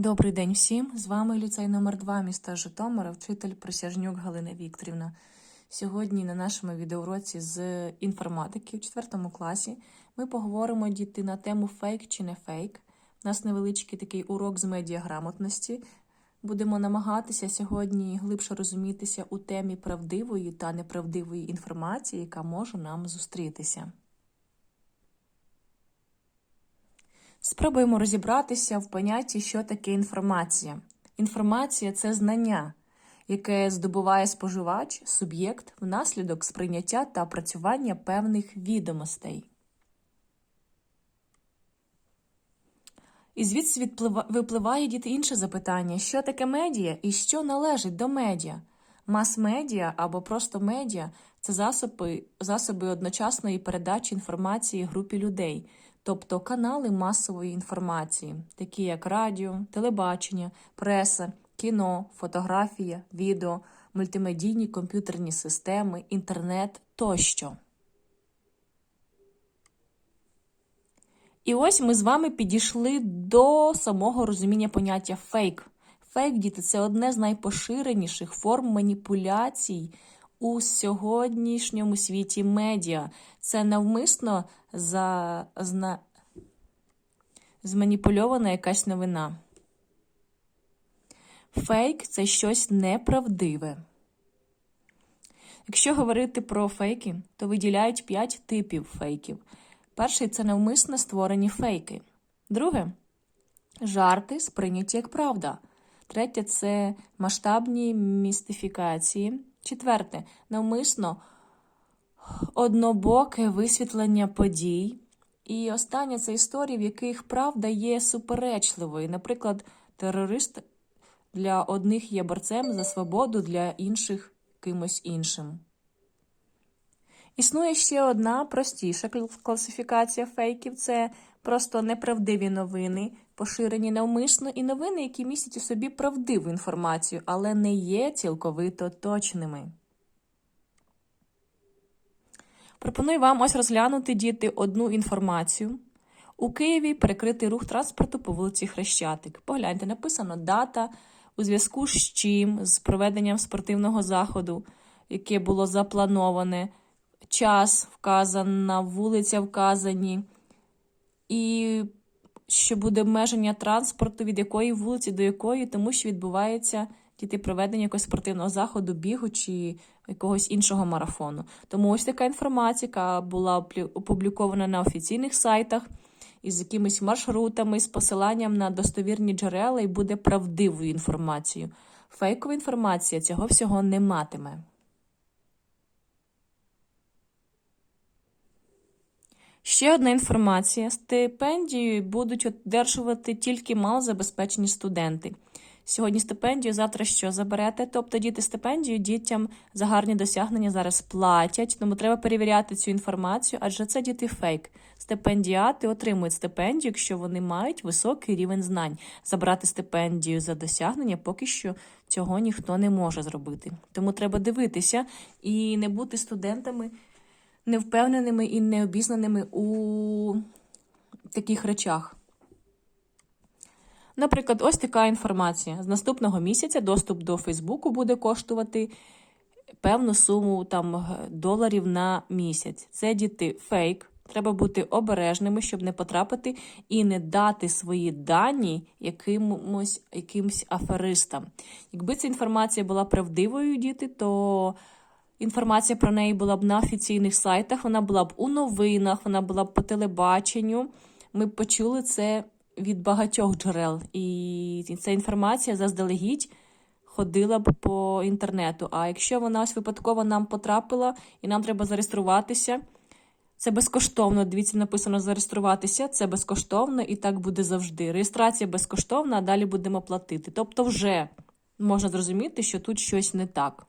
Добрий день всім! З вами ліцей номер 2 міста Житомира, вчитель Присяжнюк Галина Вікторівна. Сьогодні на нашому відеоуроці з інформатики в 4 класі ми поговоримо діти на тему фейк чи не фейк. У нас невеличкий такий урок з медіаграмотності. Будемо намагатися сьогодні глибше розумітися у темі правдивої та неправдивої інформації, яка може нам зустрітися. Спробуємо розібратися в понятті, що таке інформація. Інформація це знання, яке здобуває споживач, суб'єкт внаслідок сприйняття та опрацювання певних відомостей. І звідси відплива- випливає діти інше запитання: що таке медіа і що належить до медіа? Мас-медіа або просто медіа це засоби, засоби одночасної передачі інформації групі людей, тобто канали масової інформації, такі як радіо, телебачення, преса, кіно, фотографія, відео, мультимедійні комп'ютерні системи, інтернет тощо. І ось ми з вами підійшли до самого розуміння поняття фейк. Фейк, діти, це одне з найпоширеніших форм маніпуляцій у сьогоднішньому світі медіа. Це навмисно за... зна... зманіпульована якась новина. Фейк це щось неправдиве. Якщо говорити про фейки, то виділяють 5 типів фейків. Перший це навмисно створені фейки. Друге жарти сприйняті як правда. Третє це масштабні містифікації. Четверте навмисно однобоке висвітлення подій. І останнє це історії, в яких правда є суперечливою. Наприклад, терорист для одних є борцем за свободу, для інших кимось іншим. Існує ще одна простіша класифікація фейків це просто неправдиві новини, поширені навмисно, і новини, які містять у собі правдиву інформацію, але не є цілковито точними. Пропоную вам ось розглянути діти одну інформацію. У Києві перекритий рух транспорту по вулиці Хрещатик. Погляньте, написано дата у зв'язку з чим, з проведенням спортивного заходу, яке було заплановане, час вказано, вулиця вказані, і що буде обмеження транспорту від якої вулиці до якої, тому що відбувається діти проведення якогось спортивного заходу, бігу чи якогось іншого марафону. Тому ось така інформація, яка була опублікована на офіційних сайтах із якимись маршрутами, з посиланням на достовірні джерела і буде правдивою інформацією. Фейкова інформація цього всього не матиме. Ще одна інформація: стипендію будуть одержувати тільки малозабезпечені студенти. Сьогодні стипендію, завтра що заберете? Тобто діти стипендію дітям за гарні досягнення зараз платять, тому треба перевіряти цю інформацію, адже це діти фейк. Стипендіати отримують стипендію, якщо вони мають високий рівень знань. Забрати стипендію за досягнення поки що цього ніхто не може зробити. Тому треба дивитися і не бути студентами невпевненими і необізнаними у таких речах. Наприклад, ось така інформація. З наступного місяця доступ до Фейсбуку буде коштувати певну суму там доларів на місяць. Це діти фейк. Треба бути обережними, щоб не потрапити і не дати свої дані якимось, якимсь аферистам. Якби ця інформація була правдивою, діти, то інформація про неї була б на офіційних сайтах, вона була б у новинах, вона була б по телебаченню. Ми б почули це від багатьох джерел. І ця інформація заздалегідь ходила б по інтернету. А якщо вона ось випадково нам потрапила і нам треба зареєструватися, це безкоштовно. Дивіться, написано зареєструватися, це безкоштовно і так буде завжди. Реєстрація безкоштовна, а далі будемо платити. Тобто, вже можна зрозуміти, що тут щось не так.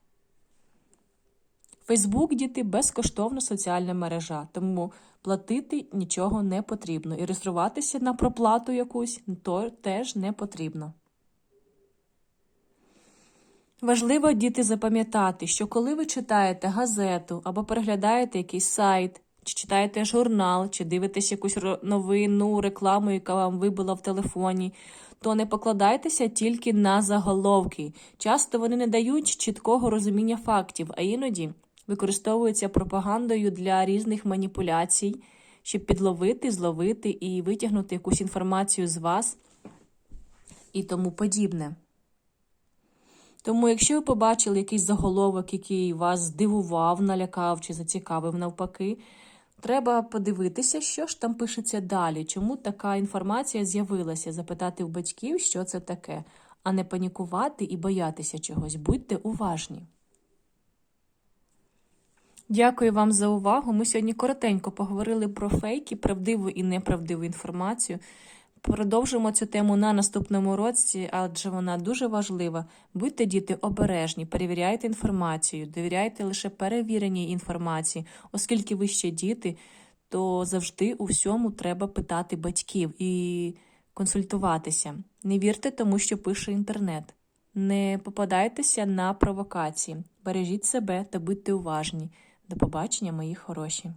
Фейсбук, діти, безкоштовна соціальна мережа, тому платити нічого не потрібно. І реєструватися на проплату якусь то теж не потрібно. Важливо, діти, запам'ятати, що коли ви читаєте газету або переглядаєте якийсь сайт чи читаєте журнал, чи дивитесь якусь новину, рекламу, яка вам вибила в телефоні, то не покладайтеся тільки на заголовки. Часто вони не дають чіткого розуміння фактів, а іноді використовуються пропагандою для різних маніпуляцій, щоб підловити, зловити і витягнути якусь інформацію з вас і тому подібне. Тому, якщо ви побачили якийсь заголовок, який вас здивував, налякав чи зацікавив навпаки, треба подивитися, що ж там пишеться далі, чому така інформація з'явилася, запитати в батьків, що це таке, а не панікувати і боятися чогось. Будьте уважні. Дякую вам за увагу. Ми сьогодні коротенько поговорили про фейки, правдиву і неправдиву інформацію. Продовжимо цю тему на наступному році, адже вона дуже важлива. Будьте діти обережні, перевіряйте інформацію, довіряйте лише перевіреній інформації, оскільки ви ще діти, то завжди у всьому треба питати батьків і консультуватися. Не вірте тому, що пише інтернет. Не попадайтеся на провокації. Бережіть себе та будьте уважні. До побачення, мої хороші.